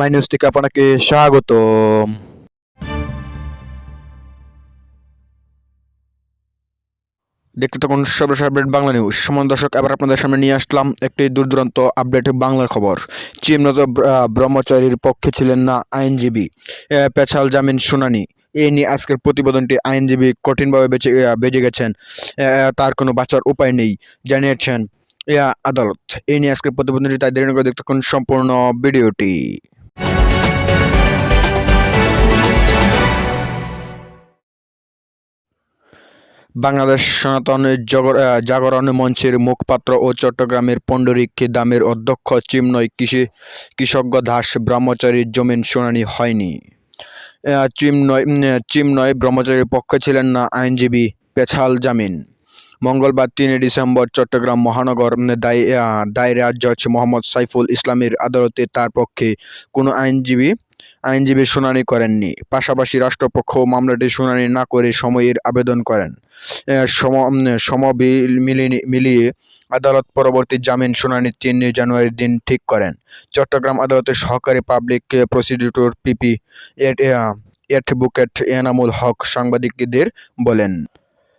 My news থেকে আপনাকে স্বাগত দেখতে তখন সর্বশেষ আপডেট বাংলা নিউজ। সমান দর্শক, এবার আপনাদের সামনে নিয়ে আসলাম একটি দূর দূরান্ত আপডেট বাংলার খবর। চিমনত ব্রহ্মচারীর পক্ষে ছিলেন না আইনজীবী পেছাল জামিন শুনানি। এ নিয়ে আজকের প্রতিবেদনটি আইনজীবী কঠিনভাবে বেঁচে বেজে গেছেন। তার কোনো বাঁচার উপায় নেই, জানিয়েছেন আদালত। এই নিয়ে আজকের প্রতিবেদনটি তাই দেরি করে দেখতে থাকুন সম্পূর্ণ ভিডিওটি। বাংলাদেশ সনাতন জগর- জাগরণ মঞ্চের মুখপাত্র ও চট্টগ্রামের পণ্ডরিক দামের অধ্যক্ষ চিমনয় কৃষি, কৃষজ্ঞ দাস ব্রহ্মচারীর জমিন শুনানি হয়নি। চিমনয় চিমনয় ব্রহ্মচারীর পক্ষে ছিলেন না আইনজীবী পেছাল জামিন। মঙ্গলবার তিনে ডিসেম্বর চট্টগ্রাম মহানগর দায় দায়রা জজ মোহাম্মদ সাইফুল ইসলামের আদালতে তার পক্ষে কোনো আইনজীবী আইনজীবী শুনানি করেননি। পাশাপাশি রাষ্ট্রপক্ষ মামলাটি শুনানি না করে সময়ের আবেদন করেন। সম মিলিয়ে আদালত পরবর্তী জামিন শুনানি তিন জানুয়ারির দিন ঠিক করেন। চট্টগ্রাম আদালতের সহকারী public prosecutor PP advocate Enamul Haque সাংবাদিকদের বলেন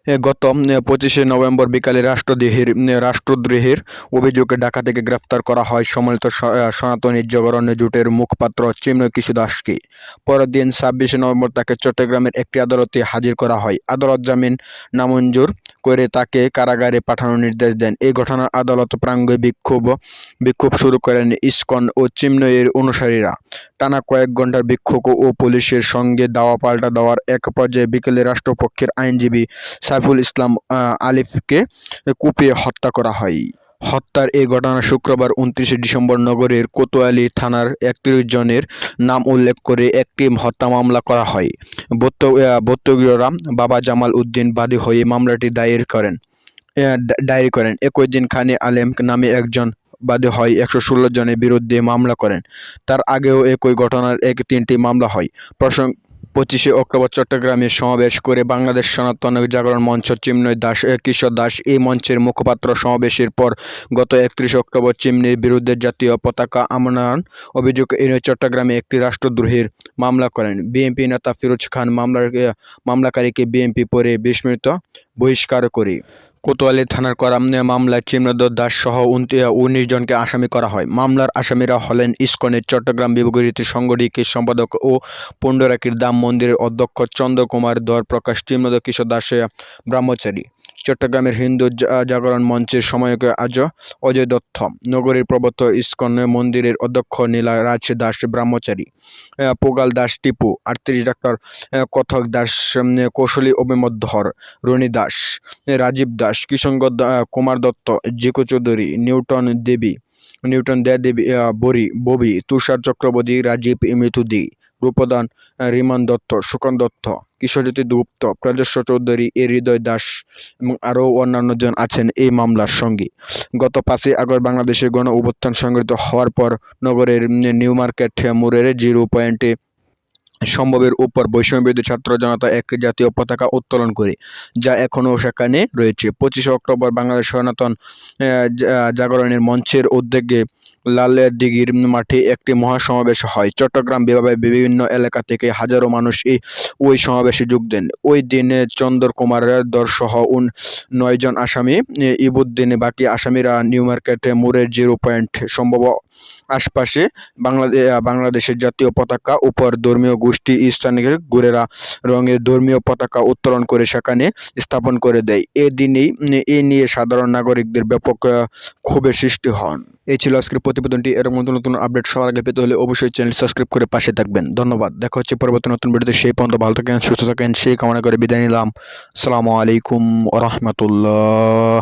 গত পঁচিশে নভেম্বর বিকালে রাষ্ট্রদ্রোহের উম, রাষ্ট্রদ্রোহের অভিযোগে ঢাকা থেকে গ্রেফতার করা হয় সম্মিলিত সনাতনী জাগরণ জোটের মুখপাত্র চিমনয় কিশু দাসকে। পরের দিন ছাব্বিশে নভেম্বর তাকে চট্টগ্রামের একটি আদালতে হাজির করা হয়। আদালত জামিন নামঞ্জুর করে তাকে কারাগারে পাঠানোর নির্দেশ দেন। এই ঘটনার আদালত প্রাঙ্গণে বিক্ষোভ বিক্ষোভ শুরু করেন ইসকন ও চিমনয়ের অনুসারীরা। টানা কয়েক ঘণ্টার বিক্ষোভ ও পুলিশের সঙ্গে দাওয়া পাল্টা দেওয়ার এক পর্যায়ে বিকেলে রাষ্ট্রপক্ষের আইনজীবী সাইফুল ইসলাম আলিফকে কুপিয়ে হত্যা করা হয়। হত্যার এই ঘটনা শুক্রবার উনত্রিশে ডিসেম্বর নগরের কোতোয়ালি থানার একত্রিশ জনের নাম উল্লেখ করে একটি হত্যা মামলা করা হয়। বত্তগীরা বাবা জামাল উদ্দিন বাদী হয়ে মামলাটি দায়ের করেন ডায়েরি করেন। একই দিন খানে আলেম নামে একজন বাদী হয় একশো ষোলো জনের বিরুদ্ধে মামলা করেন। তার আগেও একই ঘটনার এক তিনটি মামলা হয়। প্রসঙ্গ পঁচিশে অক্টোবর চট্টগ্রামে সমাবেশ করে বাংলাদেশ সনাতন জাগরণ মঞ্চ চিমনয় দাস কিশোর দাস এই মঞ্চের মুখপাত্র সমাবেশের পর গত একত্রিশ অক্টোবর চিমনির বিরুদ্ধে জাতীয় পতাকা আমনায়ন অভিযোগ এনে চট্টগ্রামে একটি রাষ্ট্রদ্রোহের মামলা করেন। বিএনপি নেতা ফিরোজ খান মামলার মামলাকারীকে বিএনপি পরে বিস্মৃত বহিষ্কার করে। কোতোয়ালি থানার করাম উম, মামলায় চিমনাদর দাস সহ উনিশ জনকে আসামি করা হয়। মামলার আসামিরা হলেন ইস্কনের চট্টগ্রাম বিভাগীয় সংগঠিকের সম্পাদক ও পণ্ডরাকির দাম মন্দিরের অধ্যক্ষ চন্দ্রকুমার দর প্রকাশ চিমনদ কিশোর দাস ব্রহ্মচারী। চট্টগ্রামের হিন্দু জাগরণ মঞ্চের সময়কে আজ অজয় দত্ত, নগরীর প্রবত ইস্কন মন্দিরের অধ্যক্ষ নীলা রাজ দাস ব্রহ্মচারী পোগাল দাস টিপু, আটত্রিশ ডাক্তার কথক দাস কৌশলী অভিমধ্যর রনি দাস, রাজীব দাস কিশঙ্গ কুমার দত্ত, জিকু চৌধুরী, নিউটন দেবী নিউটন, দেয় দেবী বরি, ববি, তুষার চক্রবর্তী, রাজীব মৃতুদি রূপদান রিমান দত্ত, সুকন দত্ত কিশোরজ্যোতি গুপ্ত প্রাজস্ব চৌধুরী, এ হৃদয় দাস এবং আরও অন্যান্য জন আছেন এই মামলার সঙ্গে। গত পাঁচই আগস্ট বাংলাদেশের গণ অভ্যুত্থান সংঘটিত হওয়ার পর নগরের নিউ মার্কেট মোড়ের জিরো পয়েন্টে সম্ভবের উপর বৈষম্যবিরোধী ছাত্র জনতা একটি জাতীয় পতাকা উত্তোলন করে, যা এখনও সেখানে রয়েছে। পঁচিশে অক্টোবর বাংলাদেশ সনাতন জাগরণের মঞ্চের উদ্যোগে লাল দিঘির মাঠে একটি মহাসমাবেশ হয়। চট্টগ্রাম বিভাগের বিভিন্ন এলাকা থেকে হাজারো মানুষ এই, ওই সমাবেশে যোগ দেন। ওই দিনে চন্দর কুমার দর সহ উন নয়জন আসামি ইবুদ্দিন, বাকি আসামিরা নিউ মার্কেট মোড়ের জিরো পয়েন্ট সম্ভব আশপাশে বাংলাদেশ বাংলাদেশের জাতীয় পতাকা উপর ধর্মীয় গোষ্ঠী স্থানীয় গুরেরা রঙের ধর্মীয় পতাকা উত্তোলন করে সেখানে স্থাপন করে দেয়। এ দিনেই এ নিয়ে সাধারণ নাগরিকদের ব্যাপক ক্ষোভের সৃষ্টি হন। এই ছিল আজকের প্রতিবেদনটি। এরকম নতুন নতুন আপডেট সবার আগে পেতে হলে অবশ্যই চ্যানেল সাবস্ক্রাইব করে পাশে থাকবেন। ধন্যবাদ। দেখা হচ্ছে পরবর্তী নতুন ভিডিওতে। সেই পর্যন্ত ভালো থাকেন, সুস্থ থাকেন। সেই কামনা করে বিদায় নিলাম। আসসালামু আলাইকুম রহমতুল্লাহ।